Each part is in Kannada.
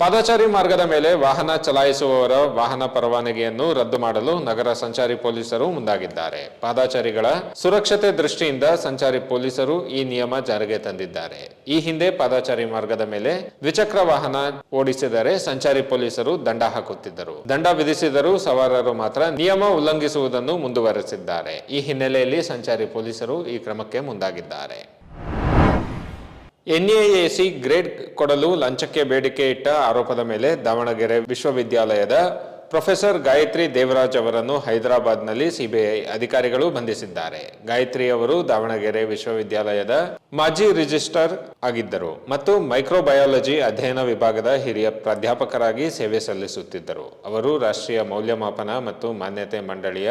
ಪಾದಚಾರಿ ಮಾರ್ಗದ ಮೇಲೆ ವಾಹನ ಚಲಾಯಿಸುವವರ ವಾಹನ ಪರವಾನಗಿಯನ್ನು ರದ್ದು ಮಾಡಲು ನಗರ ಸಂಚಾರಿ ಪೊಲೀಸರು ಮುಂದಾಗಿದ್ದಾರೆ. ಪಾದಚಾರಿಗಳ ಸುರಕ್ಷತೆ ದೃಷ್ಟಿಯಿಂದ ಸಂಚಾರಿ ಪೊಲೀಸರು ಈ ನಿಯಮ ಜಾರಿಗೆ ತಂದಿದ್ದಾರೆ. ಈ ಹಿಂದೆ ಪಾದಚಾರಿ ಮಾರ್ಗದ ಮೇಲೆ ದ್ವಿಚಕ್ರ ವಾಹನ ಓಡಿಸಿದರೆ ಸಂಚಾರಿ ಪೊಲೀಸರು ದಂಡ ಹಾಕುತ್ತಿದ್ದರು. ದಂಡ ವಿಧಿಸಿದರೂ ಸವಾರರು ಮಾತ್ರ ನಿಯಮ ಉಲ್ಲಂಘಿಸುವುದನ್ನು ಮುಂದುವರೆಸಿದ್ದಾರೆ. ಈ ಹಿನ್ನೆಲೆಯಲ್ಲಿ ಸಂಚಾರಿ ಪೊಲೀಸರು ಈ ಕ್ರಮಕ್ಕೆ ಮುಂದಾಗಿದ್ದಾರೆ. ಎನ್ಎಎಸಿ ಗ್ರೇಡ್ ಕೊಡಲು ಲಂಚಕ್ಕೆ ಬೇಡಿಕೆ ಇಟ್ಟ ಆರೋಪದ ಮೇಲೆ ದಾವಣಗೆರೆ ವಿಶ್ವವಿದ್ಯಾಲಯದ ಪ್ರೊಫೆಸರ್ ಗಾಯತ್ರಿ ದೇವರಾಜ್ ಅವರನ್ನು ಹೈದರಾಬಾದ್ನಲ್ಲಿ ಸಿಬಿಐ ಅಧಿಕಾರಿಗಳು ಬಂಧಿಸಿದ್ದಾರೆ. ಗಾಯತ್ರಿ ಅವರು ದಾವಣಗೆರೆ ವಿಶ್ವವಿದ್ಯಾಲಯದ ಮಾಜಿ ರಿಜಿಸ್ಟರ್ ಆಗಿದ್ದರು ಮತ್ತು ಮೈಕ್ರೋಬಯಾಲಜಿ ಅಧ್ಯಯನ ವಿಭಾಗದ ಹಿರಿಯ ಪ್ರಾಧ್ಯಾಪಕರಾಗಿ ಸೇವೆ ಸಲ್ಲಿಸುತ್ತಿದ್ದರು. ಅವರು ರಾಷ್ಟ್ರೀಯ ಮೌಲ್ಯಮಾಪನ ಮತ್ತು ಮಾನ್ಯತೆ ಮಂಡಳಿಯ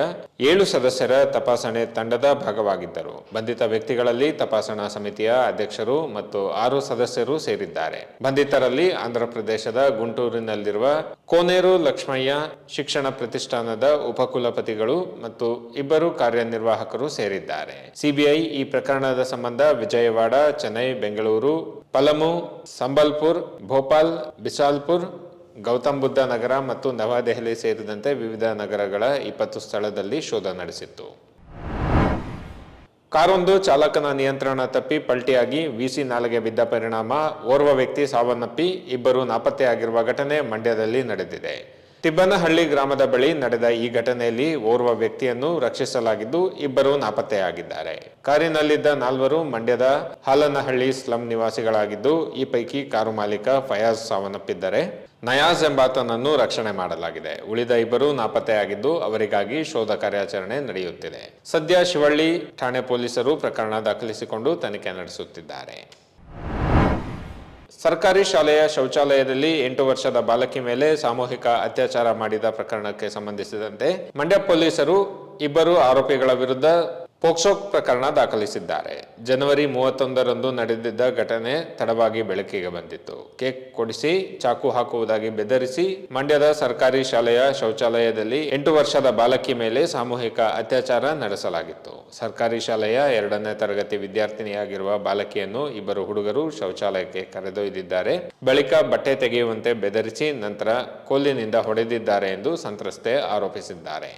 ಏಳು ಸದಸ್ಯರ ತಪಾಸಣೆ ತಂಡದ ಭಾಗವಾಗಿದ್ದರು. ಬಂಧಿತ ವ್ಯಕ್ತಿಗಳಲ್ಲಿ ತಪಾಸಣಾ ಸಮಿತಿಯ ಅಧ್ಯಕ್ಷರು ಮತ್ತು ಆರು ಸದಸ್ಯರು ಸೇರಿದ್ದಾರೆ. ಬಂಧಿತರಲ್ಲಿ ಆಂಧ್ರಪ್ರದೇಶದ ಗುಂಟೂರಿನಲ್ಲಿರುವ ಕೋನೇರು ಲಕ್ಷ್ಮಯ್ಯ ಶಿಕ್ಷಣ ಪ್ರತಿಷ್ಠಾನದ ಉಪಕುಲಪತಿಗಳು ಮತ್ತು ಇಬ್ಬರು ಕಾರ್ಯನಿರ್ವಾಹಕರು ಸೇರಿದ್ದಾರೆ. ಸಿಬಿಐ ಈ ಪ್ರಕರಣದ ಸಂಬಂಧ ವಿಜಯವಾಡ, ಚೆನ್ನೈ, ಬೆಂಗಳೂರು, ಪಲಮು, ಸಂಬಲ್ಪುರ್, ಭೋಪಾಲ್, ಬಿಸಾಲ್ಪುರ್, ಗೌತಮ್ ಬುದ್ಧ ನಗರ ಮತ್ತು ನವದೆಹಲಿ ಸೇರಿದಂತೆ ವಿವಿಧ ನಗರಗಳ ಇಪ್ಪತ್ತು ಸ್ಥಳದಲ್ಲಿ ಶೋಧ ನಡೆಸಿತ್ತು. ಕಾರೊಂದು ಚಾಲಕನ ನಿಯಂತ್ರಣ ತಪ್ಪಿ ಪಲ್ಟಿಯಾಗಿ ವಿಸಿ ನಾಲೆಗೆ ಬಿದ್ದ ಪರಿಣಾಮ, ಓರ್ವ ವ್ಯಕ್ತಿ ಸಾವನ್ನಪ್ಪಿ, ಇಬ್ಬರು ನಾಪತ್ತೆಯಾಗಿರುವ ಘಟನೆ ಮಂಡ್ಯದಲ್ಲಿ ನಡೆದಿದೆ. ತಿಬ್ಬನಹಳ್ಳಿ ಗ್ರಾಮದ ಬಳಿ ನಡೆದ ಈ ಘಟನೆಯಲ್ಲಿ ಓರ್ವ ವ್ಯಕ್ತಿಯನ್ನು ರಕ್ಷಿಸಲಾಗಿದ್ದು ಇಬ್ಬರು ನಾಪತ್ತೆಯಾಗಿದ್ದಾರೆ. ಕಾರಿನಲ್ಲಿದ್ದ ನಾಲ್ವರು ಮಂಡ್ಯದ ಹಾಲನಹಳ್ಳಿ ಸ್ಲಂ ನಿವಾಸಿಗಳಾಗಿದ್ದು ಈ ಪೈಕಿ ಕಾರು ಮಾಲೀಕ ಫಯಾಜ್ ಸಾವನ್ನಪ್ಪಿದ್ದರೆ. ನಯಾಜ್ ಎಂಬಾತನನ್ನು ರಕ್ಷಣೆ ಮಾಡಲಾಗಿದೆ. ಉಳಿದ ಇಬ್ಬರು ನಾಪತ್ತೆಯಾಗಿದ್ದು ಅವರಿಗಾಗಿ ಶೋಧ ಕಾರ್ಯಾಚರಣೆ ನಡೆಯುತ್ತಿದೆ. ಸದ್ಯ ಶಿವಳ್ಳಿ ಠಾಣೆ ಪೊಲೀಸರು ಪ್ರಕರಣ ದಾಖಲಿಸಿಕೊಂಡು ತನಿಖೆ ನಡೆಸುತ್ತಿದ್ದಾರೆ. ಸರ್ಕಾರಿ ಶಾಲೆಯ ಶೌಚಾಲಯದಲ್ಲಿ ಎಂಟು ವರ್ಷದ ಬಾಲಕಿ ಮೇಲೆ ಸಾಮೂಹಿಕ ಅತ್ಯಾಚಾರ ಮಾಡಿದ ಪ್ರಕರಣಕ್ಕೆ ಸಂಬಂಧಿಸಿದಂತೆ ಮಂಡ್ಯ ಪೊಲೀಸರು ಇಬ್ಬರು ಆರೋಪಿಗಳ ವಿರುದ್ಧ ಪೋಕ್ಸೋ ಪ್ರಕರಣ ದಾಖಲಿಸಿದ್ದಾರೆ. ಜನವರಿ ಮೂವತ್ತೊಂದರಂದು ನಡೆದಿದ್ದ ಘಟನೆ ತಡವಾಗಿ ಬೆಳಕಿಗೆ ಬಂದಿತ್ತು. ಕೇಕ್ ಕೊಡಿಸಿ, ಚಾಕು ಹಾಕುವುದಾಗಿ ಬೆದರಿಸಿ, ಮಂಡ್ಯದ ಸರ್ಕಾರಿ ಶಾಲೆಯ ಶೌಚಾಲಯದಲ್ಲಿ ಎಂಟು ವರ್ಷದ ಬಾಲಕಿ ಮೇಲೆ ಸಾಮೂಹಿಕ ಅತ್ಯಾಚಾರ ನಡೆಸಲಾಗಿತ್ತು. ಸರ್ಕಾರಿ ಶಾಲೆಯ ಎರಡನೇ ತರಗತಿ ವಿದ್ಯಾರ್ಥಿನಿಯಾಗಿರುವ ಬಾಲಕಿಯನ್ನು ಇಬ್ಬರು ಹುಡುಗರು ಶೌಚಾಲಯಕ್ಕೆ ಕರೆದೊಯ್ದಿದ್ದಾರೆ. ಬಳಿಕ ಬಟ್ಟೆ ತೆಗೆಯುವಂತೆ ಬೆದರಿಸಿ ನಂತರ ಕೋಲಿನಿಂದ ಹೊಡೆದಿದ್ದಾರೆ ಎಂದು ಸಂತ್ರಸ್ತೆ ಆರೋಪಿಸಿದ್ದಾರೆ.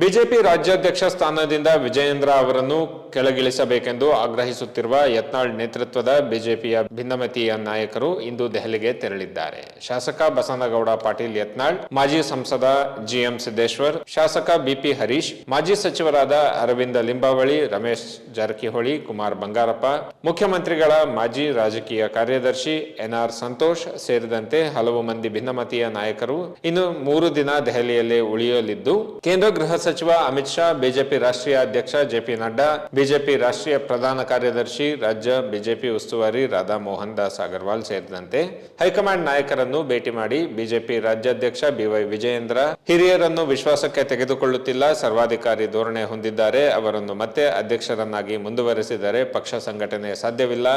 ಬಿಜೆಪಿ ರಾಜ್ಯಾಧ್ಯಕ್ಷ ಸ್ಥಾನದಿಂದ ವಿಜಯೇಂದ್ರ ಅವರನ್ನು ಕೆಳಗಿಳಿಸಬೇಕೆಂದು ಆಗ್ರಹಿಸುತ್ತಿರುವ ಯತ್ನಾಳ್ ನೇತೃತ್ವದ ಬಿಜೆಪಿಯ ಭಿನ್ನಮತೀಯ ನಾಯಕರು ಇಂದು ದೆಹಲಿಗೆ ತೆರಳಿದ್ದಾರೆ. ಶಾಸಕ ಬಸನಗೌಡ ಪಾಟೀಲ್ ಯತ್ನಾಳ್, ಮಾಜಿ ಸಂಸದ ಜಿಎಂ ಸಿದ್ದೇಶ್ವರ್, ಶಾಸಕ ಬಿಪಿ ಹರೀಶ್, ಮಾಜಿ ಸಚಿವರಾದ ಅರವಿಂದ ಲಿಂಬಾವಳಿ, ರಮೇಶ್ ಜಾರಕಿಹೊಳಿ, ಕುಮಾರ್ ಬಂಗಾರಪ್ಪ, ಮುಖ್ಯಮಂತ್ರಿಗಳ ಮಾಜಿ ರಾಜಕೀಯ ಕಾರ್ಯದರ್ಶಿ ಎನ್ಆರ್ ಸಂತೋಷ್ ಸೇರಿದಂತೆ ಹಲವು ಮಂದಿ ಭಿನ್ನಮತೀಯ ನಾಯಕರು ಇನ್ನು ಮೂರು ದಿನ ದೆಹಲಿಯಲ್ಲೇ ಉಳಿಯಲಿದ್ದು, ಕೇಂದ್ರ ಗೃಹ ಸಚಿವ ಅಮಿತ್ ಶಾ, ಬಿಜೆಪಿ ರಾಷ್ಟ್ರೀಯ ಅಧ್ಯಕ್ಷ ಜೆಪಿ ನಡ್ಡಾ, ಬಿಜೆಪಿ ರಾಷ್ಟ್ರೀಯ ಪ್ರಧಾನ ಕಾರ್ಯದರ್ಶಿ ರಾಜ್ಯ ಬಿಜೆಪಿ ಉಸ್ತುವಾರಿ ರಾಧಾ ಮೋಹನ್ ದಾಸ್ ಅಗರ್ವಾಲ್ ಸೇರಿದಂತೆ ಹೈಕಮಾಂಡ್ ನಾಯಕರನ್ನು ಭೇಟಿ ಮಾಡಿ ಬಿಜೆಪಿ ರಾಜ್ಯಾಧ್ಯಕ್ಷ ಬಿವೈ ವಿಜಯೇಂದ್ರ, ಹಿರಿಯರನ್ನು ವಿಶ್ವಾಸಕ್ಕೆ ತೆಗೆದುಕೊಳ್ಳುತ್ತಿಲ್ಲ, ಸರ್ವಾಧಿಕಾರಿ ಧೋರಣೆ ಹೊಂದಿದ್ದಾರೆ, ಅವರನ್ನು ಮತ್ತೆ ಅಧ್ಯಕ್ಷರನ್ನಾಗಿ ಮುಂದುವರೆಸಿದರೆ ಪಕ್ಷ ಸಂಘಟನೆ ಸಾಧ್ಯವಿಲ್ಲ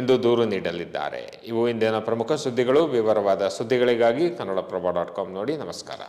ಎಂದು ದೂರು ನೀಡಲಿದ್ದಾರೆ. ಇವು ಇಂದಿನ ಪ್ರಮುಖ ಸುದ್ದಿಗಳು. ವಿವರವಾದ ಸುದ್ದಿಗಳಿಗಾಗಿ ಕನ್ನಡಪ್ರಭ ಡಾಟ್ ಕಾಮ್ ನೋಡಿ. ನಮಸ್ಕಾರ.